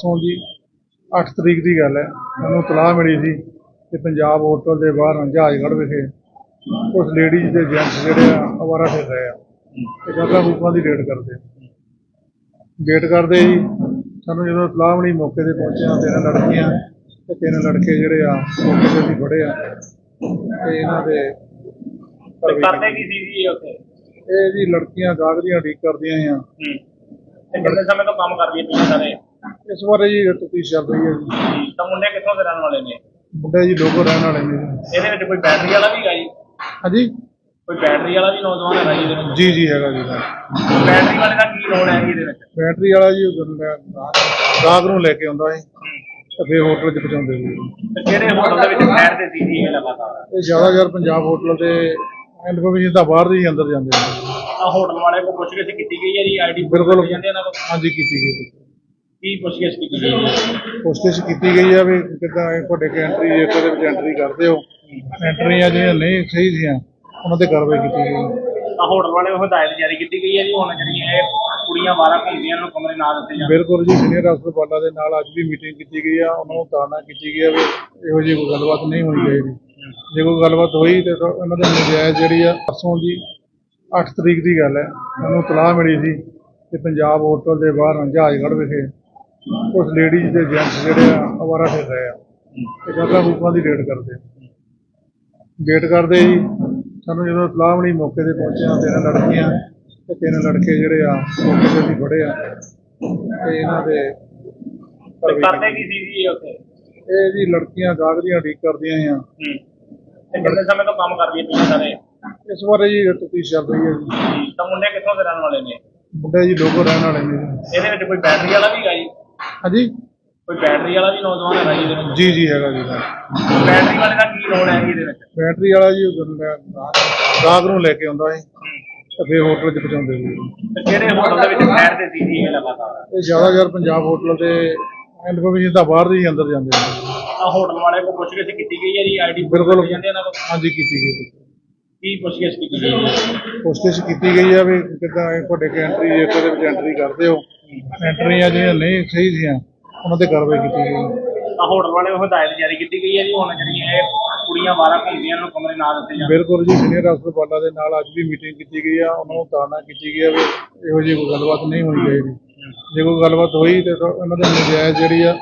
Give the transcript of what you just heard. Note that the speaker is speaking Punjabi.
ਪਰਸੋਂ ਜੀ 8 ਤਰੀਕ ਦੀ ਗੱਲ ਹੈ। ਮੈਨੂੰ ਤਲਾਹ ਮਿਲੀ ਸੀ ਕਿ ਪੰਜਾਬ ਹੋਟਲ ਦੇ ਬਾਹਰ ਜਹਾਜ਼ਗੜ੍ਹ ਵਿਖੇ ਕੁਝ ਲੇਡੀਜ਼ ਤੇ ਜੈਂਟਸ ਜਿਹੜੇ ਆ ਅਵਾਰਾ ਫਿਰ ਰਹੇ ਆ। ਤੇ ਜਗ੍ਹਾ ਰੂਪਾਂ ਦੀ ਰੇਡ ਕਰਦੇ ਵੇਟ ਕਰਦੇ ਜੀ ਸਾਨੂੰ ਜਦੋਂ ਤਲਾਹ ਮਿਲੀ ਮੌਕੇ ਤੇ ਪਹੁੰਚਿਆ ਤਿੰਨ ਲੜਕੀਆਂ ਤੇ ਤਿੰਨ ਲੜਕੇ ਜਿਹੜੇ ਆ ਮੌਕੇ ਤੇ ਅਸੀਂ ਫੜੇ ਆ। ਤੇ ਇਹਨਾਂ ਦੇ ਕਰਦੇ ਕੀ ਸੀ ਜੀ ਉੱਥੇ? ਇਹ ਜੀ ਲੜਕੀਆਂ ਦੀਆਂ ਠੀਕ ਕਰਦੀਆਂ ਆ। ਕਿੰਨੇ ਸਮੇਂ ਤੋਂ ਕੰਮ ਕਰਦੀ ਪਈਆਂ ਸਾਰੇ ਇਸ ਬਾਰੇ ਜੀ ਤਫਤੀਸ਼ ਚੱਲ ਰਹੀ ਹੈ ਜੀ। ਤਾਂ ਮੁੰਡੇ ਕਿੱਥੋਂ ਦੇ ਰਹਿਣ ਵਾਲੇ ਨੇ? ਮੁੰਡੇ ਜੀ ਲੋਕੋ ਰਹਿਣ ਵਾਲੇ ਨੇ ਜੀ। ਇਹਦੇ ਵਿੱਚ ਕੋਈ ਬੈਟਰੀ ਵਾਲਾ ਵੀ ਹੈਗਾ ਜੀ? ਹਾਂਜੀ? ਕੋਈ ਬੈਟਰੀ ਵਾਲਾ ਵੀ ਨੌਜਵਾਨ ਹੈਗਾ ਜੀ ਇਹਦੇ ਵਿੱਚ? ਜੀ ਜੀ ਹੈਗਾ ਜੀ ਬੈਟਰੀ ਵਾਲੇ ਦਾ ਕੀ ਰੋਲ ਹੈ ਜੀ ਇਹਦੇ ਵਿੱਚ? ਬੈਟਰੀ ਵਾਲਾ ਜੀ ਉਹ ਗੰਦਾ- ਗਾਹਕ ਨੂੰ ਲੈ ਕੇ ਆਉਂਦਾ ਸੀ ਤੇ ਫਿਰ ਹੋਟਲ 'ਚ ਪਹੁੰਚਾਉਂਦੇ ਸੀ ਤੇ ਕਿਹੜੇ ਹੋਟਲ ਦੇ ਵਿੱਚ ਠਹਿਰਦੇ ਸੀ ਜੀ ਇਹ ਲਗਾਤਾਰ? ਇਹ ਜ਼ਿਆਦਾਤਰ ਪੰਜਾਬ ਹੋਟਲ ਦੇ ਇਨਫੋਰਮੇਸ਼ਨ ਤਾਂ ਬਾਹਰ ਦੀ ਹੀ ਅੰਦਰ ਜਾਂਦੇ ਨੇ। ਆ ਹੋਟਲ ਵਾਲੇ ਕੋ ਪੁੱਛ ਗਿੱਛ ਕੀਤੀ ਗਈ ਹੈ ਜੀ? ਆਈਡੀ ਬਿਲਕੁਲ। ਜਾਂਦੇ ਇਹਨਾਂ ਕੋਲ? ਹਾਂਜੀ ਕੀਤੀ ਗਈ ਕੀ ਪੁੱਛ ਗਿੱਛ ਕੀਤੀ ਗਈ? ਹੈ ਕੋਸ਼ਿਸ਼ ਕੀਤੀ ਗਈ ਆ ਵੀ ਕਿੱਦਾਂ ਇਹ ਤੁਹਾਡੇ ਕੇ ਐਂਟਰੀ ਜੇ ਉਹਦੇ ਵਿੱਚ ਐਂਟਰੀ ਕਰਦੇ ਹੋ। ਐਂਟਰੀਆਂ ਜਿਹੜੀਆਂ ਨਹੀਂ ਸਹੀ ਸੀਆਂ ਉਹਨਾਂ ਤੇ ਕਾਰਵਾਈ ਕੀਤੀ ਗਈ ਆ। ਹੋਟਲ ਵਾਲੇ ਨੂੰ ਹਦਾਇਤ ਜਾਰੀ ਕੀਤੀ ਗਈ ਹੈ ਜੀ ਹੁਣ ਜਿਹੜੀਆਂ ਇਹ ਕੁੜੀਆਂ ਬਾਹਰ ਘੁੰਮਦੀਆਂ ਨੂੰ ਕਮਰੇ ਨਾ ਦਿੱਤੇ ਜਾਣ। ਬਿਲਕੁਲ ਜੀ ਸੀਨੀਅਰ ਅਫਸਰ ਬਾਲਾ ਦੇ ਨਾਲ ਅੱਜ ਵੀ ਮੀਟਿੰਗ ਕੀਤੀ ਗਈ ਆ ਉਹਨਾਂ ਨੂੰ ਤਾੜਨਾ ਕੀਤੀ ਗਈ ਆ ਵੀ ਇਹੋ ਜਿਹੀ ਕੋਈ ਗੱਲਬਾਤ ਨਹੀਂ ਹੋਣੀ ਚਾਹੀਦੀ। ਜੇ ਕੋਈ ਗੱਲਬਾਤ ਹੋਈ ਤੇ ਤਾਂ ਉਹਨਾਂ ਦੇ ਨਜਾਇਜ਼ ਜਿਹੜੀ ਆ ਪਰਸੋਂ ਜੀ 8 ਤਰੀਕ ਦੀ ਗੱਲ ਹੈ ਮੈਨੂੰ ਤਲਾਹ ਮਿਲੀ ਸੀ ਕਿ ਪੰਜਾਬ ਹੋਟਲ ਦੇ ਬਾਹਰ ਜਹਾਜ਼ਗੜ੍ਹ ਵਿਖੇ। ਕੁਝ ਲੇਡੀਜ਼ ਤੇ ਜੈਂਟਸ ਜਿਹੜੇ ਆ ਅਵਾਰਾ ਫਿਰ ਰਹੇ ਆ। ਤੇ ਜਗ੍ਹਾ ਰੂਪਾਂ ਦੀ ਰੇਡ ਕਰਦੇ ਵੇਟ ਕਰਦੇ ਜੀ ਸਾਨੂੰ ਜਦੋਂ ਤਲਾਹ ਮਿਲੀ ਮੌਕੇ ਤੇ ਪਹੁੰਚਿਆ ਤਿੰਨ ਲੜਕੀਆਂ ਤੇ ਤਿੰਨ ਲੜਕੇ ਜਿਹੜੇ ਆ ਮੌਕੇ ਤੇ ਅਸੀਂ ਫੜੇ ਆ। ਤੇ ਇਹਨਾਂ ਦੇ ਕਰਦੇ ਕੀ ਸੀ ਜੀ ਉੱਥੇ? ਇਹ ਜੀ ਲੜਕੀਆਂ ਦੀਆਂ ਠੀਕ ਕਰਦੀਆਂ ਆ। ਤੇ ਕਿੰਨੇ ਸਮੇਂ ਤੋਂ ਕੰਮ ਕਰਦੀ ਪਈਆਂ ਸਾਰੇ ਇਸ ਬਾਰੇ ਜੀ ਤਫਤੀਸ਼ ਚੱਲ ਰਹੀ ਹੈ ਜੀ। ਤਾਂ ਮੁੰਡੇ ਕਿੱਥੋਂ ਦੇ ਰਹਿਣ ਵਾਲੇ ਨੇ? ਮੁੰਡੇ ਜੀ ਲੋਕੋ ਰਹਿਣ ਵਾਲੇ ਨੇ ਇਹਦੇ ਵਿੱਚ ਕੋਈ ਬੈਟਰੀ ਵਾਲਾ ਵੀ ਹੈਗਾ ਜੀ? ਹਾਂਜੀ? ਕੋਈ ਬੈਟਰੀ ਵਾਲਾ ਵੀ ਨੌਜਵਾਨ ਹੈਗਾ ਜੀ ਇਹਦੇ ਵਿੱਚ? ਜੀ ਜੀ ਹੈਗਾ ਜੀ ਬੈਟਰੀ ਵਾਲੇ ਦਾ ਕੀ ਰੋਲ ਹੈ ਜੀ ਇਹਦੇ ਵਿੱਚ? ਬੈਟਰੀ ਵਾਲਾ ਜੀ ਉਹ ਗੰਦਾ- ਗਾਹਕ ਨੂੰ ਲੈ ਕੇ ਆਉਂਦਾ ਸੀ ਤੇ ਫਿਰ ਹੋਟਲ 'ਚ ਪਹੁੰਚਾਉਂਦੇ ਸੀ। ਤੇ ਕਿਹੜੇ ਹੋਟਲ ਦੇ ਵਿੱਚ ਠਹਿਰਦੇ ਸੀ ਜੀ ਇਹ ਲਗਾਤਾਰ? ਇਹ ਜ਼ਿਆਦਾਤਰ ਪੰਜਾਬ ਹੋਟਲ ਦੇ ਇਨਫੋਰਮੇਸ਼ਨ ਤਾਂ ਬਾਹਰ ਦੀ ਹੀ ਅੰਦਰ ਜਾਂਦੇ ਨੇ ਆ ਹੋਟਲ ਵਾਲੇ ਕੋ ਪੁੱਛ ਗਿੱਛ ਕੀਤੀ ਗਈ ਹੈ ਜੀ ਆਈਡੀ ਬਿਲਕੁਲ। ਜਾਂਦੇ ਇਹਨਾਂ ਕੋਲ? ਹਾਂਜੀ ਕੀਤੀ ਗਈ ਕੀ ਪੁੱਛ ਗਿੱਛ ਕੀਤੀ ਗਈ ਹੈ? ਕੋਸ਼ਿਸ਼ ਕੀਤੀ ਗਈ ਆ ਵੀ ਕਿੱਦਾਂ ਇਹ ਤੁਹਾਡੇ ਕੇ ਐਂਟਰੀ ਜੇ ਉਹਦੇ ਵਿੱਚ ਐਂਟਰੀ ਕਰਦੇ ਹੋ। ਐਂਟਰੀਆਂ ਜਿਹੜੀਆਂ ਨਹੀਂ ਸਹੀ ਸੀਆਂ ਉਹਨਾਂ ਤੇ ਕਾਰਵਾਈ ਕੀਤੀ ਗਈ ਆ ਹੋਟਲ ਵਾਲੇ ਨੂੰ ਹਦਾਇਤ ਜਾਰੀ ਕੀਤੀ ਗਈ ਹੈ ਜੀ ਹੁਣ ਜਿਹੜੀਆਂ ਇਹ ਕੁੜੀਆਂ ਬਾਹਰ ਘੁੰਮਦੀਆਂ ਇਹਨਾਂ ਨੂੰ ਕਮਰੇ ਨਾ ਦਿੱਤੇ ਜਾਣ। ਬਿਲਕੁਲ ਜੀ ਸੀਨੀਅਰ ਅਫਸਰ ਬਾਲਾ ਦੇ ਨਾਲ ਅੱਜ ਵੀ ਮੀਟਿੰਗ ਕੀਤੀ ਗਈ ਆ ਉਹਨਾਂ ਨੂੰ ਤਾੜਨਾ ਕੀਤੀ ਗਈ ਆ ਵੀ ਇਹੋ ਜਿਹੀ ਕੋਈ ਗੱਲਬਾਤ ਨਹੀਂ ਹੋਣੀ ਚਾਹੀਦੀ। ਜੇ ਕੋਈ ਗੱਲਬਾਤ ਹੋਈ ਤੇ ਤਾਂ ਉਹਨਾਂ ਦੇ ਨਜਾਇਜ਼ ਜਿਹੜੀ ਆ